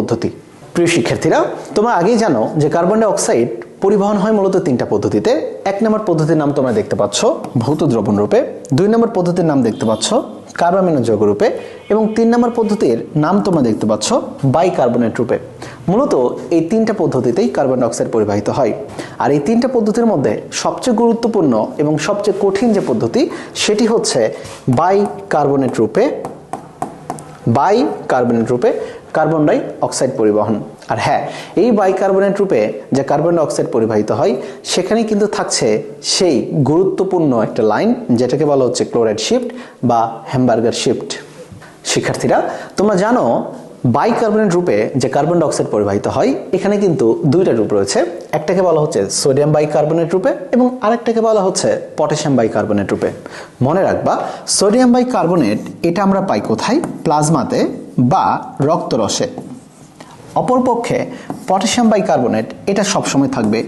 পদ্ধতি। প্রিয় শিক্ষার্থীরা, তোমরা আগেই জানো যে কার্বন ডাই অক্সাইড পরিবহন হয় মূলত তিনটা পদ্ধতিতে। এক নম্বর পদ্ধতির নাম তোমরা দেখতে পাচ্ছ, ভৌত দ্রবণ রূপে। দুই নম্বর পদ্ধতির নাম দেখতে পাচ্ছ, কার্বামিনো যৌগ রূপে। এবং তিন নম্বর পদ্ধতির নাম তোমরা দেখতে পাচ্ছ, বাইকার্বনেট রূপে। মূলত এই তিনটা পদ্ধতিতেই কার্বন ডাই অক্সাইড পরিবাহিত হয়। আর এই তিনটা পদ্ধতির মধ্যে সবচেয়ে গুরুত্বপূর্ণ এবং সবচেয়ে কঠিন যে পদ্ধতি, সেটি হচ্ছে বাইকার্বনেট রূপে। বাই কার্বনেট রূপে কার্বন ডাই অক্সাইড পরিবহন। আর হ্যাঁ এই বাইকার্বনেট রূপে যে কার্বন ডাই অক্সাইড পরিবাহিত হয় সেখানে কিন্তু থাকছে সেই গুরুত্বপূর্ণ একটা লাইন, যেটাকে বলা হচ্ছে ক্লোরাইড শিফট বা হ্যামবার্গার শিফট। শিক্ষার্থীরা, তোমরা জানো, বাইকার্বনেট রূপে যে কার্বন ডাই অক্সাইড পরিবাহিত হয়, এখানে কিন্তু দুইটা রূপ রয়েছে। একটাকে বলা হচ্ছে সোডিয়াম বাইকার্বনেট রূপে এবং আরেকটাকে বলা হচ্ছে পটাশিয়াম বাইকার্বনেট রূপে। মনে রাখবা, সোডিয়াম বাইকার্বনেট, এটা আমরা পাই কোথায়? প্লাজমাতে বা রক্তরসে। অপরপক্ষে পটাশিয়াম বাইকার্বনেট এটা সবসময় থাকবে